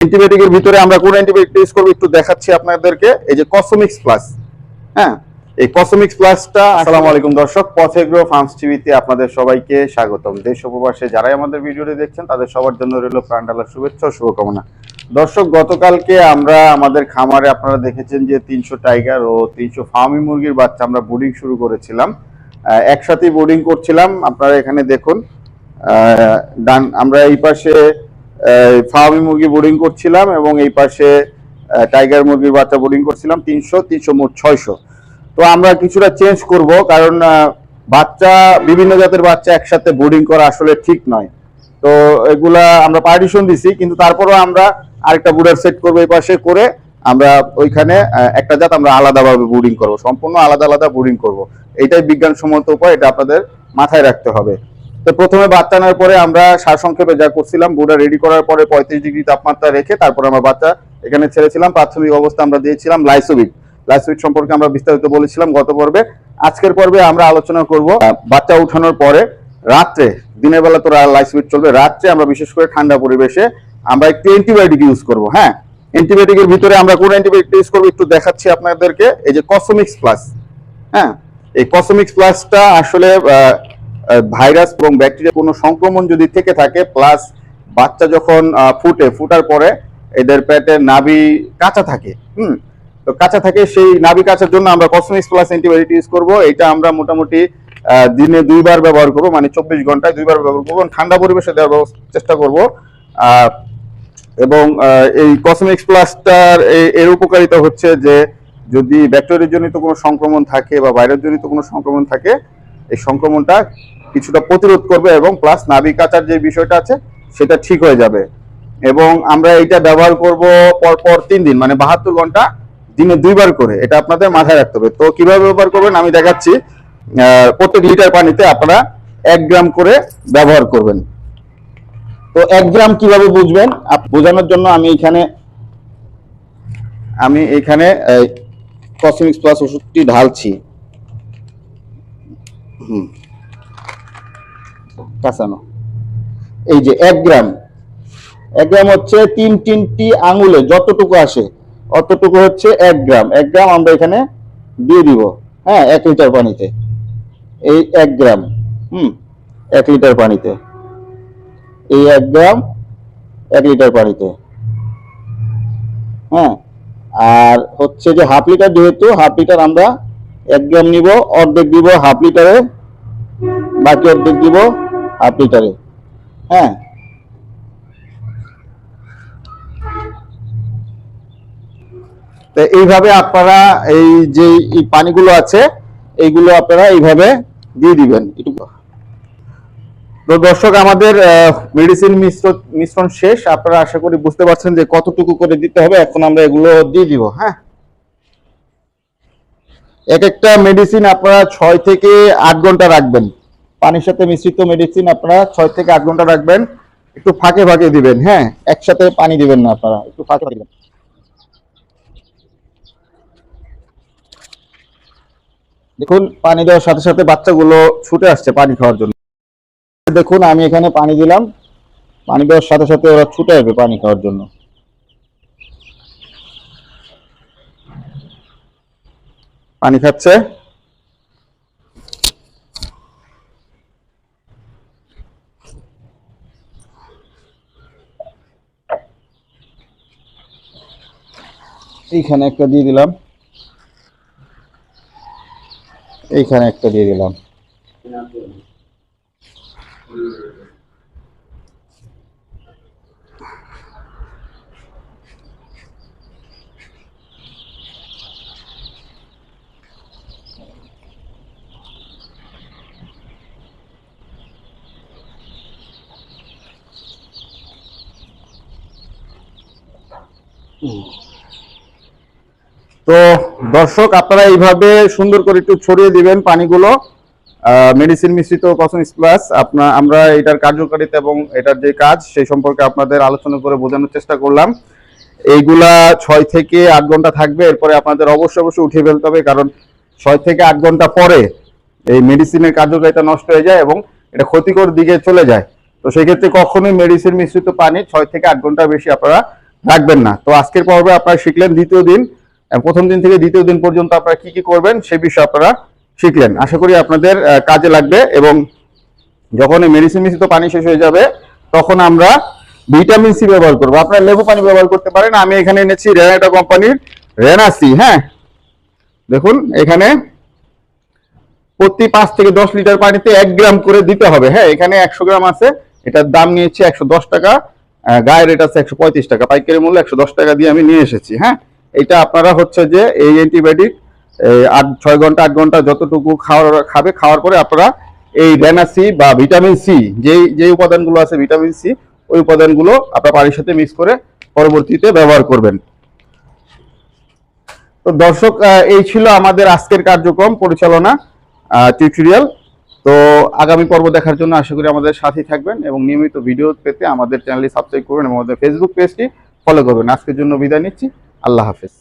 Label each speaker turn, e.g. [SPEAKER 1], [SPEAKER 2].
[SPEAKER 1] অ্যান্টিবায়োটিকের ভিতরে আমরা কোন অ্যান্টিবায়োটিক ইউজ করব একটু দেখাচ্ছি আপনাদেরকে। এই যে কসমিক্স প্লাস হ্যাঁ? এই কসমিক্স প্লাসটা আসসালামু আলাইকুম দর্শক পথেগ্রো ফার্মস টিভিতে আপনাদের সবাইকে স্বাগতম। দেশ উপবাসে যারাই আমাদের ভিডিওটি দেখছেন তাদের সবার জন্য রইল প্রাণডালার শুভেচ্ছা ও শুভকামনা। দর্শক গতকালকে আমরা আমাদের খামারে আপনারা দেখেছেন যে তিনশো টাইগার ও তিনশো ফার্মি মুরগির বাচ্চা আমরা বোর্ডিং শুরু করেছিলাম। একসাথেই বোর্ডিং করছিলাম। আপনারা এখানে দেখুন ডান আমরা এই পাশে ফার্মি মুরগি বোর্ডিং করছিলাম এবং এই পাশে টাইগার মুরগির বাচ্চা বোর্ডিং করছিলাম তিনশো তিনশো মোট ছয়শো। তো আমরা কিছুটা চেঞ্জ করব, কারণ বাচ্চা, বিভিন্ন জাতের বাচ্চা একসাথে বোর্ডিং করা আসলে ঠিক নয়। তো এগুলা আমরা পার্টিশন দিছি, কিন্তু তারপরেও আমরা আরেকটা বুডার সেট করব এই পাশে করে আমরা ওইখানে একটা জাত আমরা আলাদাভাবে বোর্ডিং করব, সম্পূর্ণ আলাদা আলাদা বোর্ডিং করব। এটাই বিজ্ঞানসম্মত উপায়, এটা আপনাদের মাথায় রাখতে হবে। তো প্রথমে বাচ্চা নেওয়ার পরে আমরা সারসংক্ষেপে যা করছিলাম বুডা রেডি করার পরে পঁয়ত্রিশ ডিগ্রি তাপমাত্রা রেখে তারপর আমরা বাচ্চা এখানে ছেড়েছিলাম। প্রাথমিক অবস্থা আমরা দিয়েছিলাম লাইসোবিক। লাইসোবিক সম্পর্কে আমরা বিস্তারিত বলেছিলাম গত পর্বে। আজকের পর্বে আমরা আলোচনা করব বাচ্চা উঠানোর পরে রাত্রে, দিনের বেলা তো লাইসোবিক চলবে, রাত্রে আমরা বিশেষ করে ঠান্ডা পরিবেশে আমরা একটু অ্যান্টিবায়োটিক ইউজ করব হ্যাঁ? অ্যান্টিবায়োটিকের ভিতরে আমরা কোন অ্যান্টিবায়োটিক ইউজ করব একটু দেখাচ্ছি আপনাদেরকে, এই যে কসমিক্স প্লাস হ্যাঁ? এই কসমিক্স প্লাসটা আসলে ভাইরাস এবং ব্যাকটেরিয়া কোনো সংক্রমণ যদি থেকে থাকে প্লাস বাচ্চা যখন ফুটে, ফুটার পরে এদের পেটে নাভি কাঁচা থাকে, হুম? তো কাঁচা থাকে, সেই নাভি কাঁচার জন্য আমরা কসমিক্স প্লাস অ্যান্টিবায়োটিক ইউজ করব। এটা আমরা মোটামুটি দিনে দুইবার ব্যবহার করব মানে চব্বিশ ঘন্টায় দুইবার ব্যবহার করব ঠান্ডা পরিবেশে দেওয়ার চেষ্টা করব। এবং এই কসমিক্স প্লাসটার এর উপকারিতা হচ্ছে যে, যদি ব্যাকটেরিয়া জনিত কোনো সংক্রমণ থাকে বা ভাইরাস জনিত কোনো সংক্রমণ থাকে, এই সংক্রমণটা কিছুটা প্রতিরোধ করবে এবং প্লাস নাভি কাচার যে বিষয়টা আছে, সেটা ঠিক হয়ে যাবে। এবং আমরা এটা ব্যবহার করব পরপর তিন দিন মানে বাহাত্তর ঘণ্টা দিনে দুইবার করে। এটা আপনাদের মাথায় রাখতে হবে। তো কীভাবে ব্যবহার করবেন? আমি দেখাচ্ছি। প্রত্যেক লিটার পানিতে আপনারা এক গ্রাম করে ব্যবহার করবেন। তো এক গ্রাম কীভাবে বুঝবেন? বোঝানোর জন্য আমি এখানে আমি এখানে কসমিক্স প্লাস ওষুধটি ঢালছি। হুম। কাঁচানো। এই যে এক গ্রাম। এক গ্রাম হচ্ছে তিন তিনটি আঙুলে যতটুকু আসে, অতটুকু হচ্ছে এক গ্রাম। এক গ্রাম আমরা এখানে দিয়ে দিব হ্যাঁ এক লিটার পানিতে। এই এক গ্রাম, হুম, এক লিটার পানিতে। এই এক গ্রাম, এক লিটার পানিতে। হ্যাঁ আর হচ্ছে যে হাফ লিটার যেহেতু, হাফ লিটার আমরা এক গ্রাম নিব, অর্ধেক দিব হাফ লিটারে, বাকি অর্ধেক দিব হাফ হ্যাঁ? এইভাবে আপনারা এই যে পানিগুলো আছে, এইগুলো আপনারা এইভাবে দিয়ে দিবেন। তো দর্শক, আমাদের মেডিসিন মিশ্রণ শেষ। আপনারা আশা করি বুঝতে পারছেন যে কতটুকু করে দিতে হবে। এখন আমরা এগুলো দিয়ে দিব হ্যাঁ? এক একটা মেডিসিন আপনারা ছয় থেকে আট ঘণ্টা রাখবেন। পানির সাথে মিশ্রিত মেডিসিন আপনারা ছয় থেকে আট ঘণ্টা রাখবেন। একটু ফাঁকে ফাঁকে দিবেন হ্যাঁ? একসাথে পানি দিবেন না আপনারা, একটু ফাঁকে ফাঁকে দিবেন। দেখুন, পানি দেওয়ার সাথে সাথে বাচ্চাগুলো ছুটে আসছে পানি খাওয়ার জন্য। দেখুন, আমি এখানে পানি দিলাম। পানি দেওয়ার সাথে সাথে ওরা ছুটে আসবে পানি খাওয়ার জন্য। পানি খাচ্ছে। এইখানে একটা দিয়ে দিলাম। এইখানে একটা দিয়ে দিলাম। তো দর্শক, আপনারা এইভাবে সুন্দর করে একটু ছড়িয়ে দিবেন পানিগুলো। মেডিসিন মিশ্রিত কসমিক্স প্লাস আপনার আমরা এটার কার্যকারিতা এবং এটার যে কাজ, সেই সম্পর্কে আপনাদের আলোচনা করে বোঝানোর চেষ্টা করলাম। এইগুলা ছয় থেকে আট ঘণ্টা থাকবে, এরপরে আপনাদের অবশ্যই অবশ্যই উঠিয়ে ফেলতে হবে, কারণ ছয় থেকে আট ঘণ্টা পরে এই মেডিসিনের কার্যকারিতা নষ্ট হয়ে যায় এবং এটা ক্ষতিকর দিকে চলে যায়। তো সেক্ষেত্রে কখনোই মেডিসিন মিশ্রিত পানি ছয় থেকে আট ঘণ্টা বেশি আপনারা রাখবেন না। তো আজকের পর্বে আপনারা শিখলেন দ্বিতীয় দিন। প্রথম দিন থেকে দ্বিতীয় দিন পর্যন্ত আপনারা কি কি করবেন সে বিষয়ে আপনারা শিখলেন। আশা করি আপনাদের কাজে লাগবে এবং যখন এই মেডিসিন মিশ্রিত পানি শেষ হয়ে যাবে, তখন আমরা ভিটামিন সি ব্যবহার করব। আপনারা লেবু পানি ব্যবহার করতে পারেন। আমি এখানে এনেছি রেনাটা কোম্পানির রেনাসি হ্যাঁ? দেখুন, এখানে প্রতি পাঁচ থেকে দশ লিটার পানিতে এক গ্রাম করে দিতে হবে হ্যাঁ? এখানে একশো গ্রাম আছে। এটার দাম নিয়েছি একশো দশ টাকা। গায়ের রেট আছে একশো পঁয়ত্রিশ টাকা। পাইকারি মূল্য একশো দশ টাকা দিয়ে আমি নিয়ে এসেছি হ্যাঁ? এটা আপনারা হচ্ছে যে এই অ্যান্টিবায়োটিক আট, ছয় ঘণ্টা, আট ঘণ্টা যতটুকু খাওয়ার, খাবে, খাওয়ার পরে আপনারা এই ডেনাসি বা ভিটামিন সি যেই যে উপাদানগুলো আছে ভিটামিন সি ওই উপাদানগুলো আপনার পানির সাথে মিক্স করে পরবর্তীতে ব্যবহার করবেন। তো দর্শক এই ছিল আমাদের আজকের কার্যক্রম পরিচালনা টিউটোরিয়াল তো আগামী পর্ব দেখার জন্য আশা করি আমাদের সাথেই থাকবেন এবং নিয়মিত ভিডিও পেতে আমাদের চ্যানেলটি সাবস্ক্রাইব করবেন এবং আমাদের ফেসবুক পেজটি ফলো করবেন। আজকের জন্য বিদায় নিচ্ছি। আল্লাহ হাফেজ।